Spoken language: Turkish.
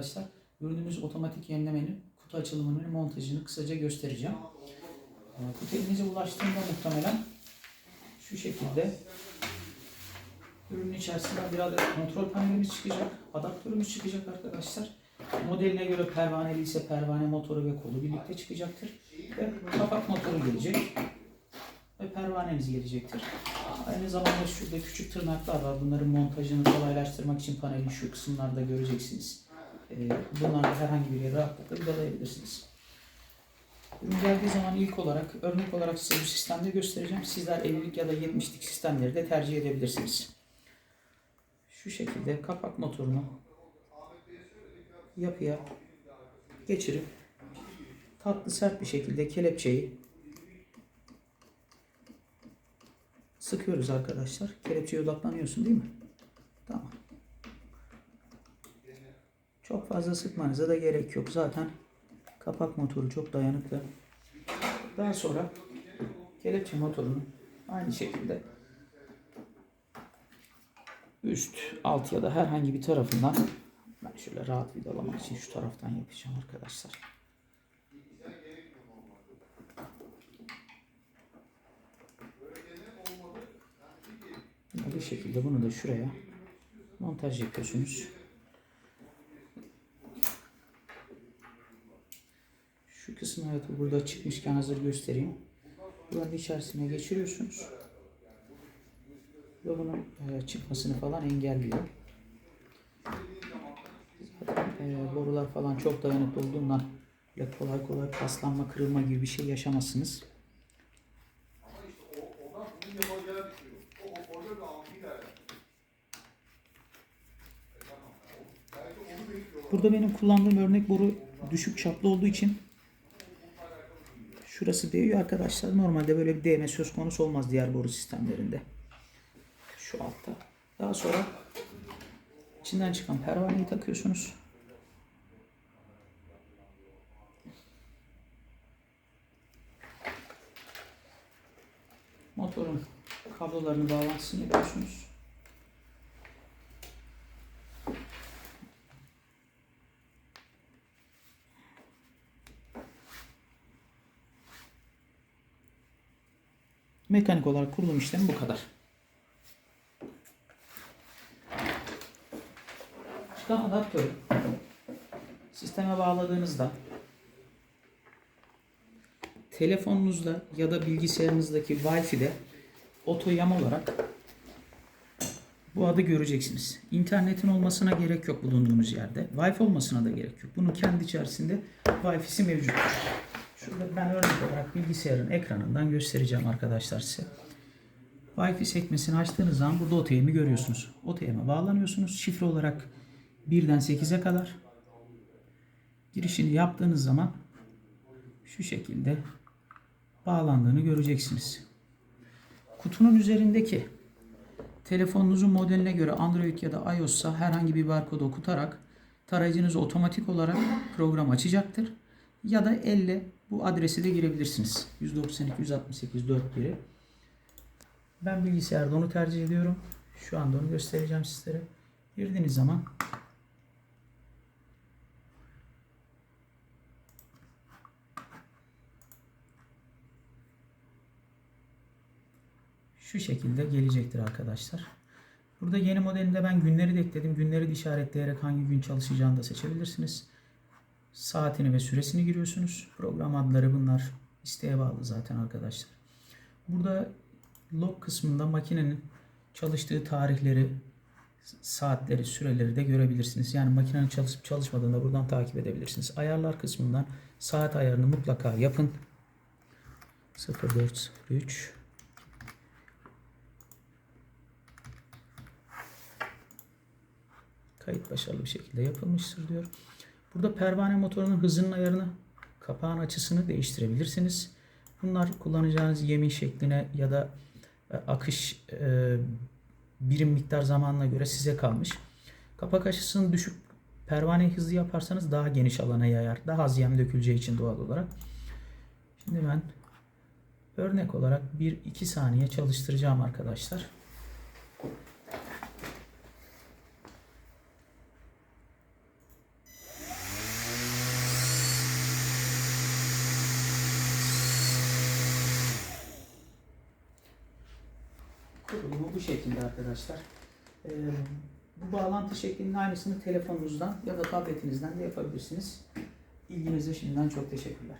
Arkadaşlar ürünümüz otomatik yenilemenin kutu açılımının montajını kısaca göstereceğim. Ee, Kutu elinize ulaştığında muhtemelen şu şekilde ürünün içerisinden bir adet kontrol panelimiz çıkacak. Adaptörümüz çıkacak arkadaşlar. Modeline göre pervaneli ise pervane motoru ve kolu birlikte çıkacaktır. Ve kapak motoru gelecek. Ve pervanemiz gelecektir. Aynı zamanda şurada küçük tırnaklar var. Bunların montajını kolaylaştırmak için panelin şu kısımlarda göreceksiniz. Ee, Bunlarla herhangi bir yere rahatlıkla vidalayabilirsiniz. Ürün geldiği zaman ilk olarak, örnek olarak size bu sistemde göstereceğim. Sizler 50'lik ya da 70'lik sistemleri de tercih edebilirsiniz. Şu şekilde kapak motorunu yapıya geçirip tatlı sert bir şekilde kelepçeyi sıkıyoruz arkadaşlar. Kelepçeye odaklanıyorsun değil mi? Tamam. Çok fazla sıkmanıza da gerek yok. Zaten kapak motoru çok dayanıklı. Daha sonra kelepçe motorunu aynı şekilde üst, alt ya da herhangi bir tarafından ben şöyle rahat vidalamak için şu taraftan yapacağım arkadaşlar. Bu şekilde bunu da şuraya montaj yapıyorsunuz. Kısmı evet burada çıkmışken hazır göstereyim. Buranın içerisine geçiriyorsunuz. Ve bunun e, çıkmasını falan engelliyor. Zaten e, borular falan çok dayanıklı olduğundan öyle kolay kolay paslanma, kırılma gibi bir şey yaşamazsınız. Burada benim kullandığım örnek boru düşük çaplı olduğu için şurası değiyor arkadaşlar. Normalde böyle bir değme söz konusu olmaz diğer boru sistemlerinde. Şu altta. Daha sonra içinden çıkan pervaneyi takıyorsunuz. Motorun kablolarını bağlantısını yapıyorsunuz. Mekanik olarak kurulum işlemi bu kadar. Çıkan adaptörü sisteme bağladığınızda telefonunuzda ya da bilgisayarınızdaki Wi-Fi'de oto yam olarak bu adı göreceksiniz. İnternetin olmasına gerek yok bulunduğunuz yerde. Wi-Fi olmasına da gerek yok. Bunun kendi içerisinde Wi-Fi'si mevcuttur. Şurada ben örnek olarak bilgisayarın ekranından göstereceğim arkadaşlar size. Wi-Fi sekmesini açtığınız zaman burada OTM'i görüyorsunuz. OTM'e bağlanıyorsunuz. Şifre olarak 1'den 8'e kadar girişini yaptığınız zaman şu şekilde bağlandığını göreceksiniz. Kutunun üzerindeki telefonunuzun modeline göre Android ya da iOS'sa herhangi bir barkod okutarak tarayıcınız otomatik olarak program açacaktır. Ya da elle bu adresi de girebilirsiniz. 192 168 4 biri. Ben bilgisayarda onu tercih ediyorum. Şu anda onu göstereceğim sizlere. Girdiğiniz zaman şu şekilde gelecektir arkadaşlar. Burada yeni modelinde ben günleri de ekledim. Günleri de işaretleyerek hangi gün çalışacağını da seçebilirsiniz. Saatini ve süresini giriyorsunuz. Program adları bunlar isteğe bağlı zaten arkadaşlar. Burada log kısmında makinenin çalıştığı tarihleri, saatleri, süreleri de görebilirsiniz. Yani makinenin çalışıp çalışmadığını da buradan takip edebilirsiniz. Ayarlar kısmından saat ayarını mutlaka yapın. 0403 Kayıt başarılı bir şekilde yapılmıştır diyor. Burada pervane motorunun hızının ayarını, kapağın açısını değiştirebilirsiniz. Bunlar kullanacağınız yemin şekline ya da e, akış e, birim miktar zamanına göre size kalmış. Kapak açısını düşük pervaneyi hızlı yaparsanız daha geniş alana yayar. Daha az yem döküleceği için doğal olarak. Şimdi ben örnek olarak 1-2 saniye çalıştıracağım arkadaşlar. Bu şekilde arkadaşlar. Ee, bu bağlantı şeklinin aynısını telefonunuzdan ya da tabletinizden de yapabilirsiniz. İlginize şimdiden çok teşekkürler.